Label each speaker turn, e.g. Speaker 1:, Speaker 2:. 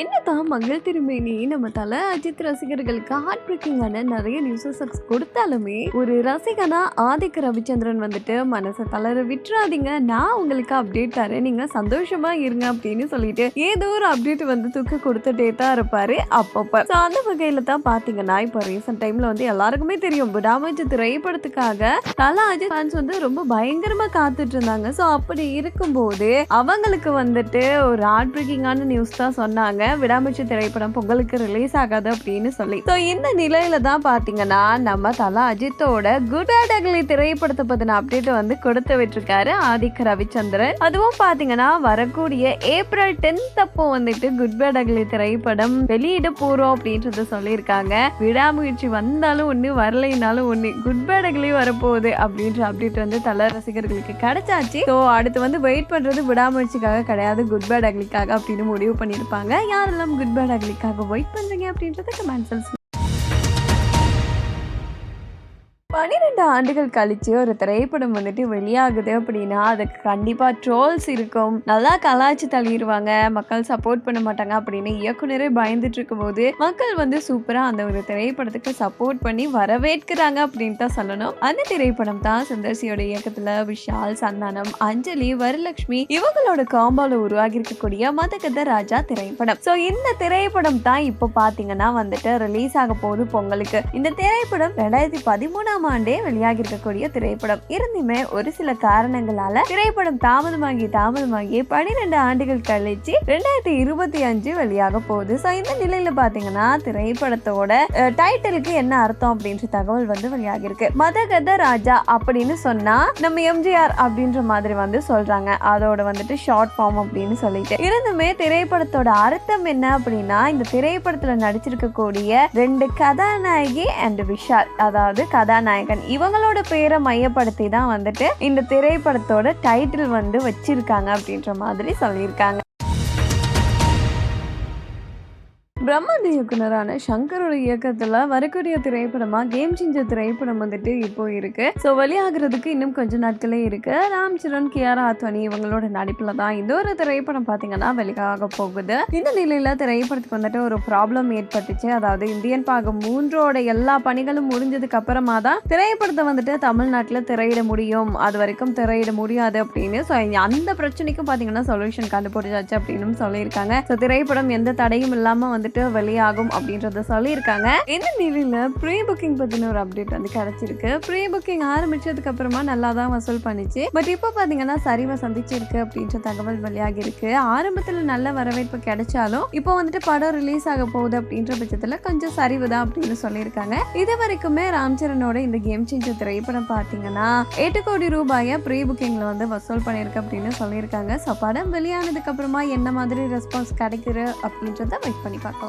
Speaker 1: என்னதான் மங்கள் திருமேனி நம்ம தல அஜித் ரசிகர்களுக்கு ஹார்ட் பிரேக்கிங்கான நிறைய நியூஸஸ் கொடுத்தாலுமே ஒரு ரசிகனா ஆதிக்க ரவிச்சந்திரன் வந்துட்டு மனசை தளர விட்டுறாதீங்க. நான் உங்களுக்கு அப்டேட் தரேன். நீங்க சந்தோஷமா இருங்க அப்படின்னு சொல்லிட்டு ஏதோ ஒரு அப்டேட் வந்து தூக்கி கொடுத்துட்டே தான் இருப்பாரு அப்பப்ப. ஸோ அந்த வகையில தான் பாத்தீங்கன்னா இப்போ ரீசெண்ட் டைம்ல வந்து எல்லாருக்குமே தெரியும் விடாமச்சு திரைப்படத்துக்காக தல அஜித் ஃபேன்ஸ் வந்து ரொம்ப பயங்கரமா காத்துட்டு இருந்தாங்க. ஸோ அப்படி இருக்கும்போது அவங்களுக்கு வந்துட்டு ஒரு ஹார்ட் பிரேக்கிங்கான நியூஸ் தான் சொன்னாங்க. விடாமுயற்சி திரைப்படம் பொங்கலுக்கு ரிலீஸ் ஆகாது அப்படின்னு சொல்லி. ஸோ இந்த நிலையில தான் பாத்தீங்கன்னா நம்ம தலா அஜித்தோட குட் அண்ட் அக்லி திரைப்படத்தை பத்தின அப்டேட் வந்து கொடுத்து விட்டுருக்காரு ஆதிக்க ரவிச்சந்திரன். அதுவும் பார்த்தீங்கன்னா வரக்கூடிய ஏப்ரல் டென்த் அப்போ வந்துட்டு குட் பேட் அக்லி திரைப்படம் வெளியிட போறோம் அப்படின்றத சொல்லியிருக்காங்க. விடாமுயற்சி வந்தாலும் ஒண்ணு வரலைனாலும் ஒண்ணு குட் பேட் அக்லி வரப்போகுது அப்படின்ற அப்டேட் வந்து தல ரசிகர்களுக்கு கிடைச்சாச்சு. ஸோ அடுத்து வந்து வெயிட் பண்றது விடாமுயற்சிக்காக கிடையாது குட் பேட் அக்லிக்காக அப்படின்னு முடிவு பண்ணியிருப்பாங்க. யாரெல்லாம் குட் பேட் அக்லிக்காக வெயிட் பண்ணுறீங்க அப்படின்றத கமெண்ட்ஸ் பன்னிரெண்டு ஆண்டுகள் கழிச்சு ஒரு திரைப்படம் வந்துட்டு வெளியாகுது அப்படின்னா அதுக்கு கண்டிப்பா ட்ரோல்ஸ் இருக்கும். நல்லா கலாய்ச்சி தள்ளிடுவாங்க மக்கள் சப்போர்ட் பண்ண மாட்டாங்க அப்படின்னு இயக்குனரே பயந்துட்டு இருக்கும்போது மக்கள் வந்து சூப்பரா அந்த ஒரு திரைப்படத்துக்கு சப்போர்ட் பண்ணி வரவேற்கிறாங்க அப்படின்னு தான் சொல்லணும். அந்த திரைப்படம் தான் சுந்தர்சியோட இயக்கத்துல விஷால் சந்தானம் அஞ்சலி வரலட்சுமி இவங்களோட காம்பால உருவாகி இருக்கக்கூடிய மதகத ராஜா திரைப்படம். ஸோ இந்த திரைப்படம் தான் இப்போ பாத்தீங்கன்னா வந்துட்டு ரிலீஸ் ஆக போகுது பொங்கலுக்கு. இந்த திரைப்படம் ரெண்டாயிரத்தி பதிமூணாம் ஆண்டே வெளியாகி இருக்கக்கூடிய திரைப்படம். இருந்துமே ஒரு சில காரணங்களால திரைப்படம் தாமதமாகி தாமதமாகி பன்னிரெண்டு ஆண்டுகள் கழிச்சு ரெண்டாயிரத்தி இருபத்தி அஞ்சு வெளியாக போகுது. ஸோ இந்த நிலையில பாத்தீங்கன்னா திரைப்படத்தோட டைட்டிலுக்கு என்ன அர்த்தம் அப்படின்ற தகவல் வந்து வெளியாகி இருக்கு மதகத ராஜா அப்படின்னு சொன்னா நம்ம எம்ஜிஆர் அப்படின்ற மாதிரி வந்து சொல்றாங்க. அதோட வந்துட்டு ஷார்ட் ஃபார்ம் அப்படின்னு சொல்லிட்டு. இருந்துமே திரைப்படத்தோட அர்த்தம் என்ன அப்படின்னா இந்த திரைப்படத்துல நடிச்சிருக்கக்கூடிய ரெண்டு கதாநாயகி அண்ட் விஷால் அதாவது கதாநாயகன் இவங்களோட பேரை மையப்படுத்தி தான் வந்துட்டு இந்த திரைப்படத்தோட டைட்டில் வந்து வச்சிருக்காங்க அப்படின்ற மாதிரி சொல்லியிருக்காங்க. பிரம்மாண்ட இயக்குனரான சங்கரோட இயக்கத்துல வரக்கூடிய திரைப்படமா கேம் சேஞ்சர் திரைப்படம் வந்துட்டு இப்போ இருக்கு. ஸோ வெளியாகிறதுக்கு இன்னும் கொஞ்சம் நாட்களே இருக்கு. ராம் சரண் கியாரா ஆத்வானி இவங்களோட நடிப்புல தான் இந்த ஒரு திரைப்படம் பாத்தீங்கன்னா வெளியாக போகுது. இந்த நிலையில திரைப்படத்துக்கு வந்துட்டு ஒரு ப்ராப்ளம் ஏற்பட்டுச்சு. அதாவது இந்தியன் பாகம் மூன்றோட எல்லா பணிகளும் முடிஞ்சதுக்கு அப்புறமா தான் திரைப்படத்தை வந்துட்டு தமிழ்நாட்டுல திரையிட முடியும். அது வரைக்கும் திரையிட முடியாது அப்படின்னு ஸோ அந்த பிரச்சனைக்கும் பாத்தீங்கன்னா சொல்யூஷன் கண்டுபிடிச்சாச்சு அப்படின்னு சொல்லியிருக்காங்க. ஸோ திரைப்படம் எந்த தடையும் இல்லாம வந்துட்டு வெளியாகும் அப்படின்றத சொல்லியிருக்காங்க. இந்த நிலையில ப்ரீ புக்கிங் பத்தின ஒரு அப்டேட் வந்து கிடைச்சிருக்கு. ப்ரீ புக்கிங் ஆரம்பிச்சதுக்கு அப்புறமா நல்லா தான் வசூல் பண்ணிச்சு. பட் இப்போ பாத்தீங்கன்னா சரிவை சந்திச்சிருக்கு அப்படின்ற தகவல் வெளியாகி இருக்கு. ஆரம்பத்தில் நல்ல வரவேற்பு கிடைச்சாலும் இப்போ வந்துட்டு படம் ரிலீஸ் ஆக போகுது அப்படின்ற பட்சத்தில் கொஞ்சம் சரிவு தான் அப்படின்னு சொல்லியிருக்காங்க. இது வரைக்குமே ராம்சரனோட இந்த கேம் சேஞ்சர் திரைப்படம் பார்த்தீங்கன்னா எட்டு கோடி ரூபாயை ப்ரீ புக்கிங்கில் வந்து வசூல் பண்ணியிருக்கு அப்படின்னு சொல்லியிருக்காங்க. ஸோ படம் வெளியானதுக்கு அப்புறமா என்ன மாதிரி ரெஸ்பான்ஸ் கிடைக்குது அப்படின்றத வெயிட் பண்ணி பார்க்கலாம்.